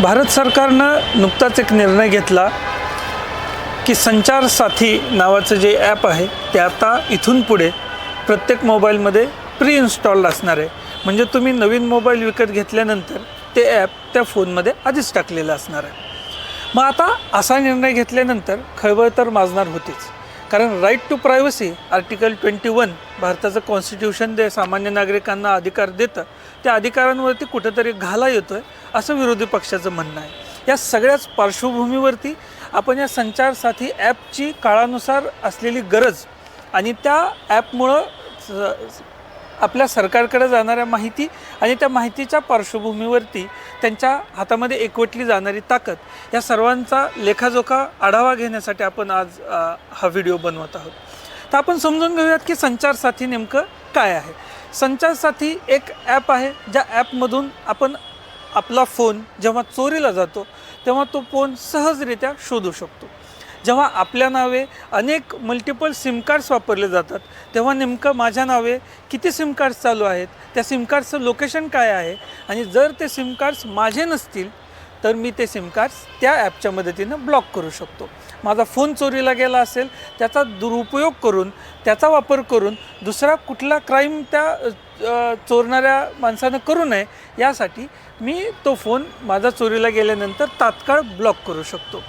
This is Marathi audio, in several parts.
भारत सरकारनं नुकताच एक निर्णय घेतला की संचार साथी नावाचं जे ॲप आहे ते आता इथून पुढे प्रत्येक मोबाईलमध्ये प्री इन्स्टॉल्ड असणार आहे. म्हणजे तुम्ही नवीन मोबाईल विकत घेतल्यानंतर ते ॲप त्या फोनमध्ये आधीच टाकलेलं असणार आहे. मग आता असा निर्णय घेतल्यानंतर खळबळ तर माजणार होतीच. कारण right to privacy article twenty one भारताचं कॉन्स्टिट्यूशन जे सामान्य नागरिकांना अधिकार देतं. त्या अधिकारांवरती कुठंतरी घाला येतो आहे असं विरोधी पक्षाचं म्हणणं आहे. या सगळ्याच पार्श्वभूमीवरती आपण या संचार साथी ॲपची काळानुसार असलेली गरज आणि त्या ॲपमुळं आपल्या सरकारकडे जाणाऱ्या माहिती आणि त्या माहितीच्या पार्श्वभूमीवरती त्यांच्या हातामध्ये एकवटली जाणारी ताकद या सर्वांचा लेखाजोखा आढावा घेण्यासाठी आपण आज हा व्हिडिओ बनवत आहोत. तर आपण समजून घेऊयात की संचारसाथी नेमकं काय आहे. संचारसाथी एक ॲप आहे ज्या ॲपमधून आपण आपला फोन जेव्हा चोरीला जातो तेव्हा तो फोन सहजरित्या शोधू शकतो. जेव्हा आपल्या नावे अनेक मल्टिपल सिम कार्ड्स वापरले जातात तेव्हा नेमकं माझ्या नावे किती सिम कार्ड्स चालू आहेत त्या सिम कार्ड्सचं लोकेशन काय आहे? आणि जर ते सिम कार्ड्स माझे नसतील तर मी ते सिम कार्ड्स त्या ॲपच्या मदतीनं ब्लॉक करू शकतो. माझा फोन चोरीला गेला असेल त्याचा दुरुपयोग करून त्याचा वापर करून दुसरा कुठला क्राईम त्या चोरणाऱ्या माणसानं करू नये यासाठी मी तो फोन माझा चोरीला गेल्यानंतर तात्काळ ब्लॉक करू शकतो.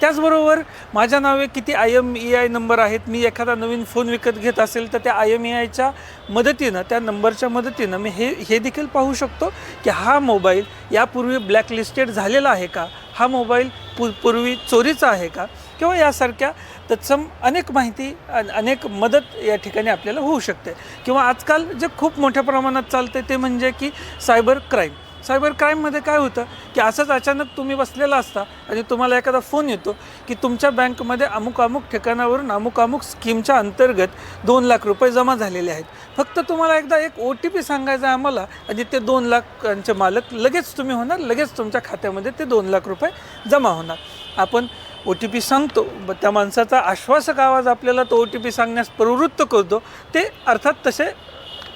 त्याचबरोबर माझ्या नावे किती I M E I number आहेत मी एखादा नवीन फोन विकत घेत असेल तर त्या आय एम ई आयच्या मदतीनं त्या नंबरच्या मदतीनं मी हे हे देखील पाहू शकतो की हा मोबाईल यापूर्वी ब्लॅकलिस्टेड झालेला आहे का? हा मोबाईल पू पूर्वी चोरीचा आहे का? किंवा यासारख्या तत्सम अनेक माहिती अनेक मदत या ठिकाणी आपल्याला होऊ शकते. किंवा आजकाल जे खूप मोठ्या प्रमाणात चालते ते म्हणजे की सायबर क्राईम. सायबर क्राईममध्ये काय होतं की असंच अचानक तुम्ही बसलेला असता आणि तुम्हाला एखादा फोन येतो की तुमच्या बँकमध्ये अमुक अमुक ठिकाणावरून अमुक अमुक स्कीमच्या अंतर्गत दोन लाख रुपये जमा झालेले आहेत. फक्त तुम्हाला एकदा एक ओ टी पी सांगायचा आहे आम्हाला आणि ते दोन लाखांचे मालक लगेच तुम्ही होणार लगेच तुमच्या खात्यामध्ये ते दोन लाख रुपये जमा होणार. आपण ओ टी पी सांगतो. त्या माणसाचा आश्वासक आवाज आपल्याला तो ओ टी पी सांगण्यास प्रवृत्त करतो. ते अर्थात तसे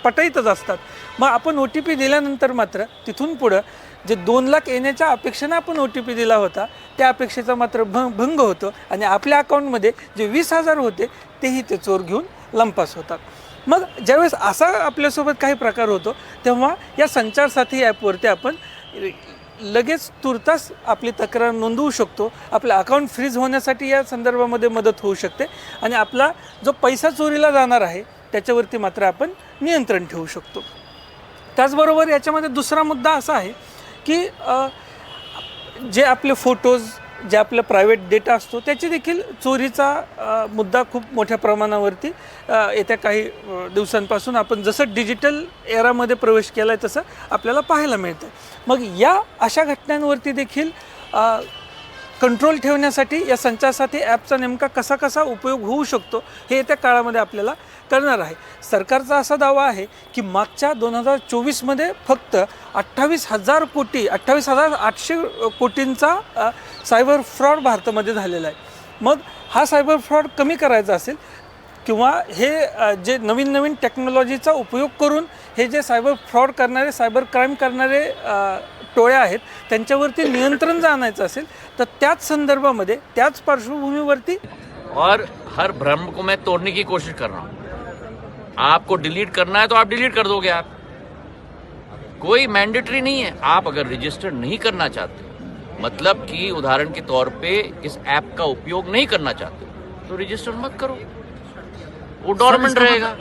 पटईतच असतात. मग आपण ओ टी पी दिल्यानंतर मात्र तिथून पुढं जे दोन लाख येण्याच्या अपेक्षेनं आपण ओ टी पी दिला होता त्या अपेक्षेचा मात्र भंग भंग होतो आणि आपल्या अकाउंटमध्ये जे वीस हजार होते तेही ते चोर घेऊन लंपास होतात. मग ज्यावेळेस असा आपल्यासोबत काही प्रकार होतो तेव्हा या संचारसाथी ॲपवरती आपण लगेच तुर्तास आपली तक्रार नोंदवू शकतो. आपलं अकाउंट फ्रीज होण्यासाठी या संदर्भामध्ये मदत होऊ शकते. आणि आपला जो पैसा चोरीला जाणार आहे त्याच्यावरती मात्र आपण नियंत्रण ठेवू शकतो. त्याचबरोबर याच्यामध्ये दुसरा मुद्दा असा आहे की जे आपले फोटोज जे आपलं प्रायव्हेट डेटा असतो त्याची देखील चोरीचा मुद्दा खूप मोठ्या प्रमाणावरती येत्या काही दिवसांपासून आपण जसं डिजिटल एरामध्ये प्रवेश केला आहे तसं आपल्याला पाहायला मिळतं मग या अशा घटनांवरती देखील कंट्रोल ठेवण्यासाठी या संचारसाथी ॲपचा नेमका कसा कसा उपयोग होऊ शकतो हे येत्या काळामध्ये आपल्याला करणार आहे. सरकारचा असा दावा आहे की मागच्या दोन हजार चोवीसमध्ये फक्त अठ्ठावीस हजार कोटी अठ्ठावीस हजार आठशे कोटींचा सायबर फ्रॉड भारतामध्ये झालेला आहे. मग हा सायबर फ्रॉड कमी करायचा असेल किंवा हे जे नवीन नवीन टेक्नॉलॉजीचा उपयोग करून हे जे सायबर फ्रॉड करणारे सायबर क्राईम करणारे टोळ्या आहेत त्यांच्यावरती नियंत्रण जर आणायचं असेल तर त्याच संदर्भामध्ये त्याच पार्श्वभूमीवरती और हर भ्रम को मैं तोड़ने की कोशिश कर रहा हूँ। आपको डिलीट करना है तो आप डिलीट कर दोगे आप। कोई मैंडेटरी नहीं है। आप अगर रजिस्टर नहीं करना चाहते मतलब कि उदाहरण के तौर पे इस ऐप का उपयोग नहीं करना चाहते तो रजिस्टर मत करो। वो डॉर्मेंट रहेगा।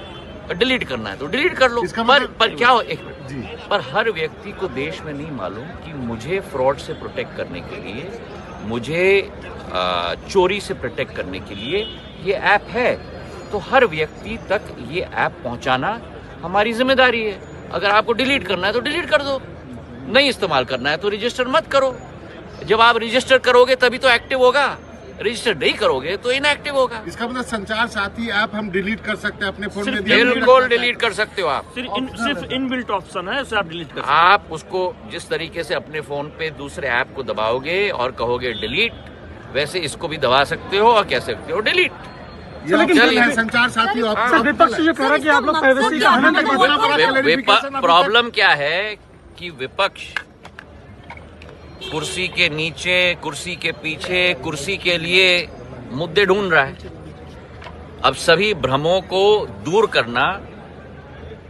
डिलीट करना है तो डिलीट कर लो। पर मतलब- पर क्या हो एक मिनट। जी। पर हर व्यक्ति को देश में नहीं मालूम कि मुझे फ्रॉड से प्रोटेक्ट करने के लिए, मुझे चोरी से प्रोटेक्ट करने के लिए ये ऐप है। तो हर व्यक्ति तक ये ऐप पहुंचाना हमारी ज़िम्मेदारी है। अगर आपको डिलीट करना है तो डिलीट कर दो। नहीं इस्तेमाल करना है तो रजिस्टर मत करो। जब आप रजिस्टर करोगे तभी तो एक्टिव होगा। रजिस्टर नहीं करोगे तो इनएक्टिव होगा। इसका मतलब संचार साथी ऐप हम डिलीट कर सकते हैं अपने फ़ोन में बिल्कुल डिलीट कर सकते हो आप। सिर्फ़ इन सिर्फ़ इनबिल्ट ऑप्शन है उसे आप डिलीट कर आप उसको जिस तरीके से अपने फ़ोन पे दूसरे ऐप को दबाओगे और कहोगे डिलीट वैसे इसको भी दबा सकते हो और कह सकते हो डिलीट। है संचार साथी विपक्ष कह रहा है कि आप लोग प्राइवेसी का हैं प्रॉब्लम क्या है कि विपक्ष कुर्सी के नीचे, कुर्सी के पीछे, कुर्सी के लिए मुद्दे ढूंढ रहा है। अब सभी भ्रमों को दूर करना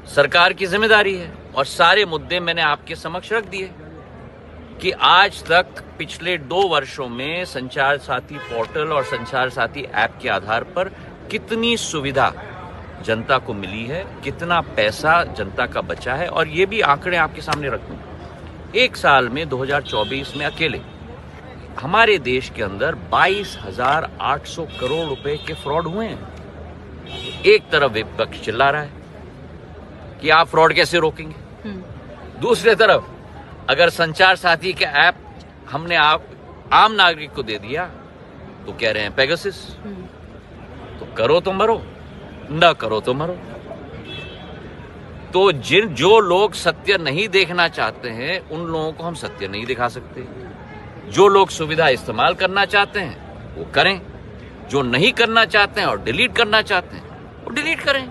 सरकार की ज़िम्मेदारी है और सारे मुद्दे मैंने आपके समक्ष रख दिए कि आज तक पिछले दो वर्षों में संचार साथी पोर्टल और संचार साथी ऐप के आधार पर कितनी सुविधा जनता को मिली है, कितना पैसा जनता का बचा है, और ये भी आंकड़े आपके सामने रखूँ। एक साल में 2024 में अकेले। हमारे देश के अंदर 22,800 करोड़ रुपए के फ्रॉड हुए हैं। एक तरफ़ विपक्ष चिल्ला रहा है कि आप फ्रॉड कैसे रोकेंगे? दूसरे तरफ़ अगर संचार साथी का ऐप हमने आप आम नागरिक को दे दिया तो कह रहे हैं पेगासिस तो करो तो मरो न करो तो मरो। तो जिन जो लोग सत्य नहीं देखना चाहते हैं उन लोगों को हम सत्य नहीं दिखा सकते। जो लोग सुविधा इस्तेमाल करना चाहते हैं वो करें। जो नहीं करना चाहते हैं और डिलीट करना चाहते हैं वो डिलीट करें।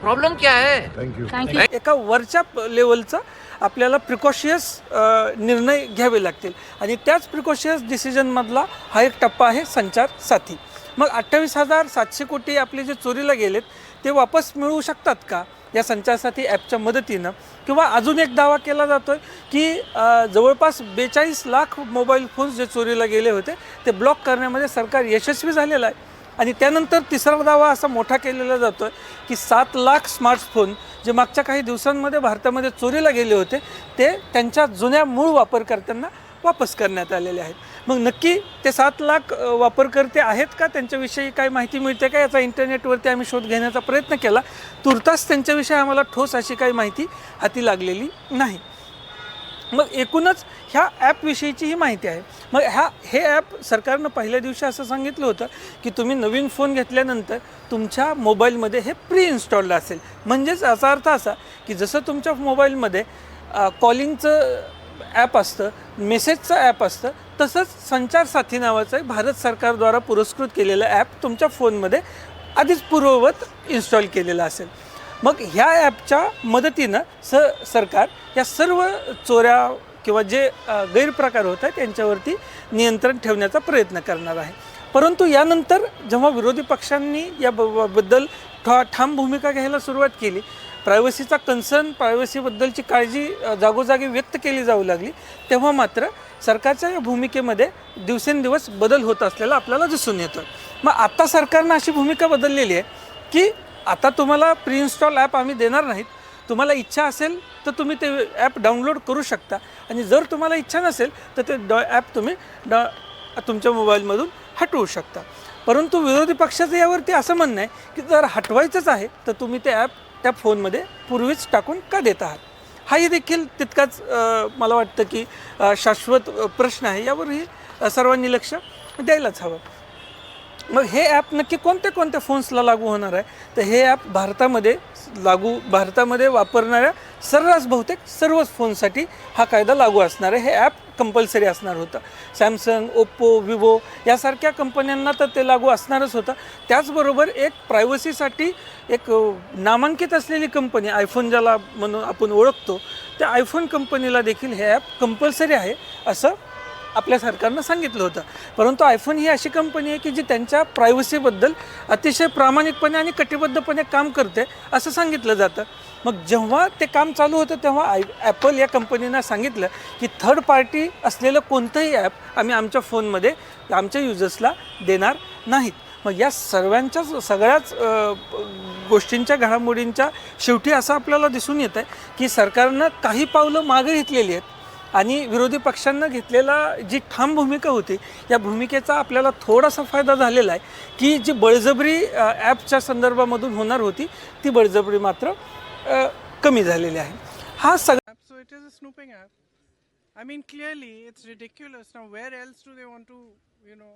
प्रॉब्लम क्या है? थँक्यू एका वरच्या लेवलचा आपल्याला प्रिकॉशियस निर्णय घ्यावे लागतील. आणि त्याच प्रिकॉशियस डिसिजनमधला हा एक टप्पा आहे संचार साथी. मग अठ्ठावीस हजार सातशे कोटी आपले जे चोरीला गेलेत ते वापस मिळू शकतात का? या संचासाठी ॲपच्या मदतीनं किंवा अजून एक दावा केला जातो आहे की जवळपास बेचाळीस लाख मोबाईल फोन्स जे चोरीला गेले होते ते ब्लॉक करण्यामध्ये सरकार यशस्वी झालेलं आहे. आणि त्यानंतर तिसरा दावा असा मोठा केलेला जातो आहे की सात लाख स्मार्टफोन जे मागच्या काही दिवसांमध्ये भारतामध्ये चोरीला गेले होते ते त्यांच्या जुन्या मूळ वापरकर्त्यांना वापस करण्यात आलेले आहेत. मग नक्की ते सात लाख वापरकर्ते आहेत का? त्यांच्याविषयी काय माहिती मिळते का? याचा इंटरनेटवरती आम्ही शोध घेण्याचा प्रयत्न केला. तुर्तास त्यांच्याविषयी आम्हाला ठोस अशी काही माहिती हाती लागलेली नाही. मग एकूणच ह्या ॲपविषयीची ही माहिती आहे. मग ह्या हे ॲप सरकारनं पहिल्या दिवशी असं सांगितलं होतं की तुम्ही नवीन फोन घेतल्यानंतर तुमच्या मोबाईलमध्ये हे प्री इन्स्टॉल्ड असेल. म्हणजेच याचा अर्थ असा की जसं तुमच्या मोबाईलमध्ये कॉलिंगचं ॲप असतं मेसेजचं ॲप असतं तसंच संचार साथी नावाचं एक भारत सरकारद्वारा पुरस्कृत केलेलं ॲप तुमच्या फोनमध्ये आधीच पूर्ववत इन्स्टॉल केलेलं असेल. मग ह्या ॲपच्या मदतीनं स सरकार या सर्व चोऱ्या किंवा जे गैरप्रकार होत आहेत त्यांच्यावरती नियंत्रण ठेवण्याचा प्रयत्न करणार आहे. परंतु यानंतर जेव्हा विरोधी पक्षांनी या ब- बद्दल ठा ठाम भूमिका घ्यायला सुरुवात केली प्रायव्हसीचा कन्सर्न प्रायव्हसीबद्दलची काळजी जागोजागी व्यक्त केली जाऊ लागली तेव्हा मात्र सरकारच्या या भूमिकेमध्ये दिवसेंदिवस बदल होत असलेला आपल्याला दिसून येतो. मग आत्ता सरकारनं अशी भूमिका बदललेली आहे की आता तुम्हाला प्री इन्स्टॉल ॲप आम्ही देणार नाहीत. तुम्हाला इच्छा असेल तर तुम्ही ते ॲप डाउनलोड करू शकता. आणि जर तुम्हाला इच्छा नसेल तर ते डॉ ॲप तुम्ही डॉ तुमच्या मोबाईलमधून हटवू शकता. परंतु विरोधी पक्षाचं यावरती असं म्हणणं आहे की जर हटवायचंच आहे तर तुम्ही ते ॲप त्या फोनमध्ये पूर्वीच टाकून का देत आहात? हाही देखील तितकाच मला वाटतं की शाश्वत प्रश्न आहे. यावरही सर्वांनी लक्ष द्यायलाच हवं. मग हे ॲप नक्की कोणत्या कोणत्या फोन्सला लागू होणार आहे? तर हे ॲप भारतामध्ये लागू भारतामध्ये वापरणाऱ्या सर्रास बहुतेक सर्वच फोनसाठी हा कायदा लागू असणार आहे. हे ॲप कंपल्सरी असणार होतं. सॅमसंग ओप्पो विवो यासारख्या कंपन्यांना तर ते लागू असणारच होतं. त्याचबरोबर एक प्रायव्हसीसाठी एक नामांकित असलेली कंपनी आयफोन ज्याला म्हणून आपण ओळखतो त्या आयफोन कंपनीला देखील हे ॲप कंपल्सरी आहे असं आपल्या सरकारनं सांगितलं होतं. परंतु आयफोन ही अशी कंपनी आहे की जी त्यांच्या प्रायव्हसीबद्दल अतिशय प्रामाणिकपणे आणि कटिबद्धपणे काम करते असं सांगितलं जातं. मग जेव्हा ते काम चालू होतं तेव्हा आय ॲपल या कंपनीनं सांगितलं की थर्ड पार्टी असलेलं कोणतंही ॲप आम्ही आमच्या फोनमध्ये आमच्या युजर्सला देणार नाहीत. मग या सर्वांच्याच सगळ्याच गोष्टींच्या घडामोडींच्या शेवटी असं आपल्याला दिसून येतं आहे की सरकारनं काही पावलं मागे घेतलेली आहेत आणि विरोधी पक्षांना घेतलेला जी ठाम भूमिका होती या भूमिकेचा आपल्याला थोडासा फायदा झालेला आहे की जी बळजबरी ॲपच्या संदर्भामधून होणार होती ती बळजबरी मात्र कमी झालेली आहे हा सगळा So it is a snooping app. I mean, clearly, it's ridiculous. Now, where else do they want to, you know?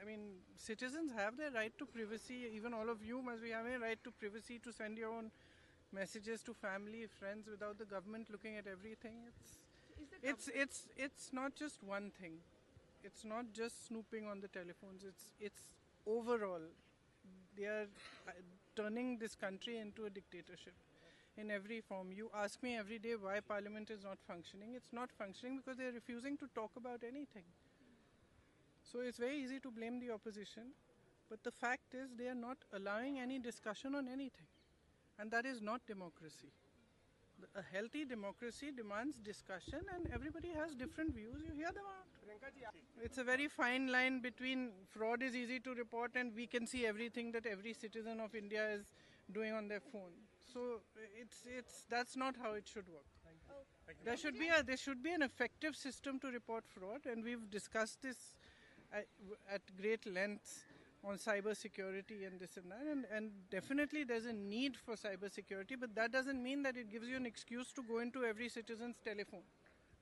I mean, citizens have their right to privacy. Even all of you must be having a right to privacy to send your own messages to family, friends, without the government looking at everything. It's, it's, it's, it's not just one thing. It's not just snooping on the telephones. It's, it's overall. They are uh, turning this country into a dictatorship. in every form. You ask me every day why Parliament is not functioning. It's not functioning because they're refusing to talk about anything. So it's very easy to blame the opposition, but the fact is they are not allowing any discussion on anything. And that is not democracy. A healthy democracy demands discussion, and everybody has different views. You hear them out. It's a very fine line between fraud is easy to report, and we can see everything that every citizen of India is doing on their phone. So it's it's that's not how it should work. There should be a there should be an effective system to report fraud, and we've discussed this at, at great lengths on cyber security and this and that, and, and definitely there's a need for cyber security, but that doesn't mean that it gives you an excuse to go into every citizen's telephone.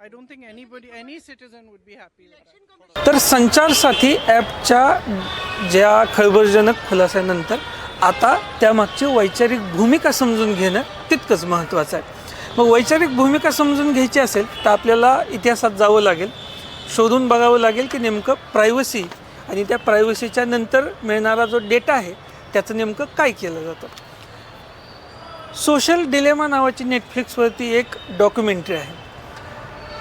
I don't think anybody, any citizen would be happy with that. तर संचार साथी ॲपच्या ज्या खळबळजनक खुलासानंतर आता त्यामागची वैचारिक भूमिका समजून घेणं तितकंच महत्त्वाचं आहे. मग वैचारिक भूमिका समजून घ्यायची असेल तर आपल्याला इतिहासात जावं लागेल शोधून बघावं लागेल की नेमकं प्रायव्हसी आणि त्या प्रायव्हसीच्या नंतर मिळणारा जो डेटा आहे त्याचं नेमकं काय केलं जातं. सोशल डिलेमा नावाची नेटफ्लिक्सवरती एक डॉक्युमेंटरी आहे.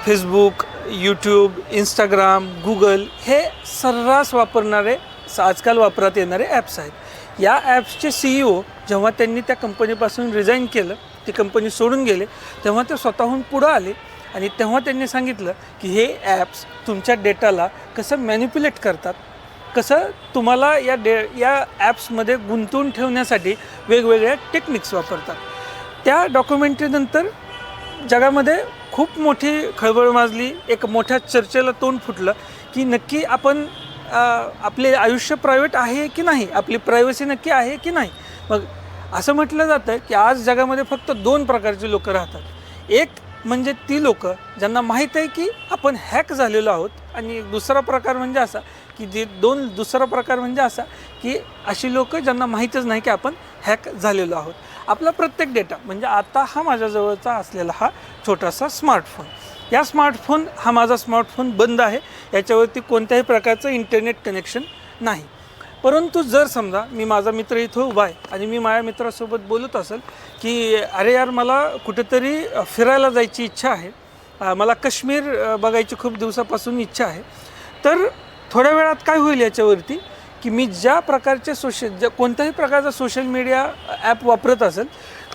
फेसबुक यूट्यूब इंस्टाग्राम गुगल हे सर्रास वापरणारे आजकाल वापरात येणारे ॲप्स आहेत. या ॲप्सचे सी ई ओ जेव्हा त्यांनी त्या कंपनीपासून रिझाईन केलं ती कंपनी सोडून गेले तेव्हा ते स्वतःहून पुढं आले आणि तेव्हा त्यांनी सांगितलं की हे ॲप्स तुमच्या डेटाला कसं मॅन्युप्युलेट करतात कसं तुम्हाला या डे या ॲप्समध्ये गुंतवून ठेवण्यासाठी वेगवेगळ्या टेक्निक्स वापरतात. त्या डॉक्युमेंटरीनंतर जगामध्ये खूप मोठी खळबळ माजली एक मोठ्या चर्चेला तोंड फुटलं की नक्की आपण आपले आयुष्य प्रायव्हेट आहे की नाही? आपली प्रायव्हसी नक्की आहे की नाही? मग असं म्हटलं जातं की आज जगामध्ये फक्त दोन प्रकारची लोकं राहतात. एक म्हणजे ती लोकं ज्यांना माहीत आहे की आपण हॅक झालेलो आहोत आणि दुसरा प्रकार म्हणजे असा की जे दोन दुसरा प्रकार म्हणजे असा की अशी लोकं ज्यांना माहीतच नाही की आपण हॅक झालेलो आहोत. आपला प्रत्येक डेटा म्हणजे आता हा माझ्याजवळचा असलेला हा छोटासा स्मार्टफोन या स्मार्टफोन हा माझा स्मार्टफोन बंद आहे. याच्यावरती कोणत्याही प्रकारचं इंटरनेट कनेक्शन नाही. परंतु जर समजा मी माझा मित्र इथं उभा आहे आणि मी माझ्या मित्रासोबत बोलत असेल की अरे यार मला कुठेतरी फिरायला जायची इच्छा आहे. मला काश्मीर बघायची खूप दिवसापासून इच्छा आहे. तर थोड्या वेळात काय होईल याच्यावरती? की मी ज्या प्रकारचे सोशल ज्या कोणत्याही प्रकारचा सोशल मीडिया ॲप वापरत असेल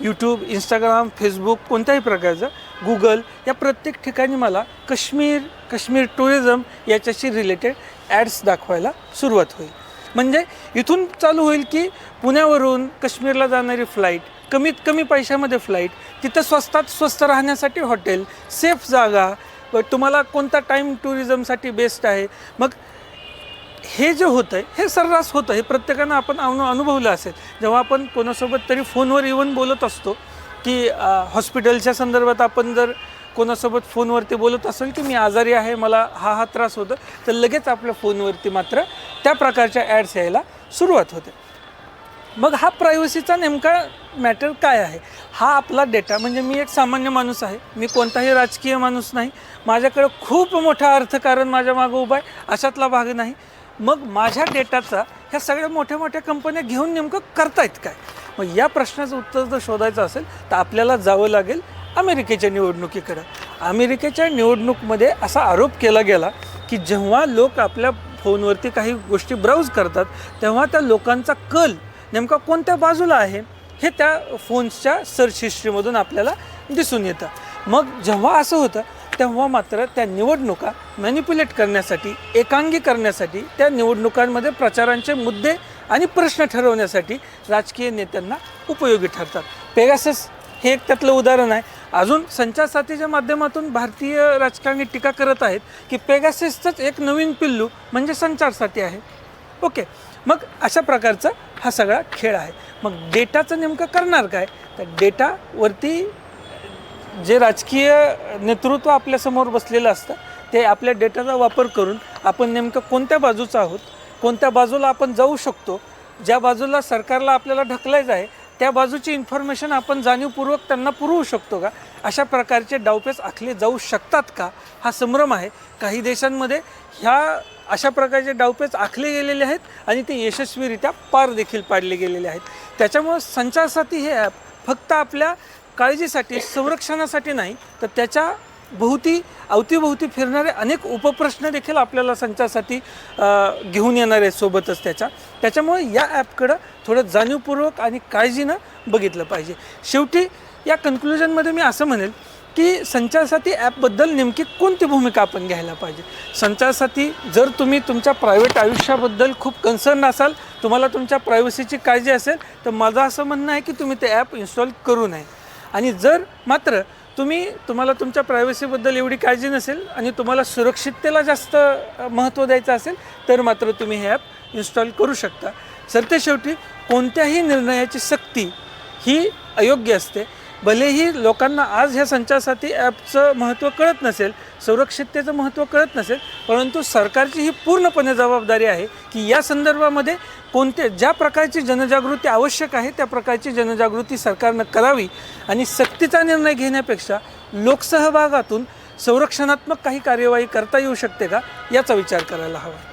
यूट्यूब इंस्टाग्राम फेसबुक कोणत्याही प्रकारचं गुगल या प्रत्येक ठिकाणी मला काश्मीर काश्मीर टुरिझम याच्याशी रिलेटेड ॲड्स दाखवायला सुरुवात होईल. म्हणजे इथून चालू होईल की पुण्यावरून काश्मीरला जाणारी फ्लाईट कमीत कमी पैशामध्ये फ्लाईट तिथं स्वस्तात स्वस्त राहण्यासाठी हॉटेल सेफ जागा व तुम्हाला कोणता टाईम टुरिझमसाठी बेस्ट आहे? मग हे जे होतं आहे हे सर्रास होतं. हे प्रत्येकानं आपण अनु अनुभवलं असेल. जेव्हा आपण कोणासोबत तरी फोनवर येऊन बोलत असतो की हॉस्पिटलच्या संदर्भात आपण जर कोणासोबत फोनवरती बोलत असेल की मी आजारी आहे मला हा हा त्रास होतो तर लगेच आपल्या फोनवरती मात्र त्या प्रकारच्या ॲड्स यायला सुरुवात होते. मग हा प्रायव्हसीचा नेमका मॅटर काय आहे? हा आपला डेटा म्हणजे मी एक सामान्य माणूस आहे. मी कोणताही राजकीय माणूस नाही. माझ्याकडे खूप मोठा अर्थकारण माझ्या मागं उभा आहे. अशातला भाग नाही. मग माझ्या डेटाचा ह्या सगळ्या मोठ्या मोठ्या कंपन्या घेऊन नेमकं करतायत काय? मग या प्रश्नाचं उत्तर जर शोधायचं असेल तर आपल्याला जावं लागेल अमेरिकेच्या निवडणुकीकडं. अमेरिकेच्या निवडणूकमध्ये असा आरोप केला गेला की जेव्हा लोक आपल्या फोनवरती काही गोष्टी ब्राउज करतात तेव्हा त्या लोकांचा कल नेमका कोणत्या बाजूला आहे हे त्या फोन्सच्या सर्च हिस्ट्रीमधून आपल्याला दिसून येतं. मग जेव्हा असं होतं तेव्हा मात्र त्या निवडणुका मॅनिप्युलेट करण्यासाठी एकांगी करण्यासाठी त्या निवडणुकांमध्ये प्रचारांचे मुद्दे आणि प्रश्न ठरवण्यासाठी राजकीय नेत्यांना उपयोगी ठरतात. पेगासस हे एक त्यातलं उदाहरण आहे. अजून संचार साथीच्या माध्यमातून भारतीय राजकारणी टीका करत आहेत की पेगासेसचंच एक नवीन पिल्लू म्हणजे संचारसाथी आहे. ओके मग अशा प्रकारचा हा सगळा खेळ आहे. मग डेटाचं नेमकं करणार काय? तर डेटावरती जे राजकीय नेतृत्व आपल्यासमोर बसलेलं असतं ते आपल्या डेटाचा वापर करून आपण नेमकं कोणत्या बाजूचं आहोत कोणत्या बाजूला आपण जाऊ शकतो ज्या बाजूला सरकारला आपल्याला ढकलायचं आहे त्या बाजूची इन्फॉर्मेशन आपण जाणीवपूर्वक त्यांना पुरवू शकतो का? अशा प्रकारचे डावपेच आखले जाऊ शकतात का? हा संभ्रम आहे. काही देशांमध्ये ह्या अशा प्रकारचे डावपेच आखले गेलेले आहेत आणि ते यशस्वीरित्या पार देखील पाडले गेलेले आहेत. त्याच्यामुळं संचारसाथी हे ॲप फक्त आपल्या काळजीसाठी संरक्षणासाठी नाही तर त्याच्या भोवती अवतीभोवती फिरणारे अनेक उपप्रश्न देखील आपल्याला संचासाठी घेऊन येणार आहेत सोबतच त्याच्या. त्याच्यामुळे या ॲपकडं थोडं जाणीवपूर्वक आणि काळजीनं बघितलं पाहिजे. शेवटी या कन्क्लुजनमध्ये मी असं म्हणेल की संचारसाथी ॲपबद्दल नेमकी कोणती भूमिका आपण घ्यायला पाहिजे? संचारसाथी जर तुम्ही तुमच्या प्रायव्हेट आयुष्याबद्दल खूप कन्सर्न असाल तुम्हाला तुमच्या प्रायव्हसीची काळजी असेल तर माझं असं म्हणणं आहे की तुम्ही ते ॲप इन्स्टॉल करू नये. आणि जर मात्र तुम्ही तुम्हाला तुमच्या प्रायव्हसीबद्दल एवढी काळजी नसेल आणि तुम्हाला सुरक्षिततेला जास्त महत्त्व द्यायचं असेल तर मात्र तुम्ही हे ॲप इन्स्टॉल करू शकता. सरते शेवटी कोणत्याही निर्णयाची सक्ती ही अयोग्य असते. भलेही लोकांना आज ह्या संचासाठी ॲपचं महत्त्व कळत नसेल सुरक्षिततेचं महत्त्व कळत नसेल परंतु सरकारची ही पूर्णपणे जबाबदारी आहे की या संदर्भामध्ये कोणते ज्या प्रकारची जनजागृती आवश्यक आहे त्या प्रकारची जनजागृती सरकारनं करावी आणि सक्तीचा निर्णय घेण्यापेक्षा लोकसहभागातून संरक्षणात्मक काही कार्यवाही करता येऊ शकते का? याचा विचार करायला हवा.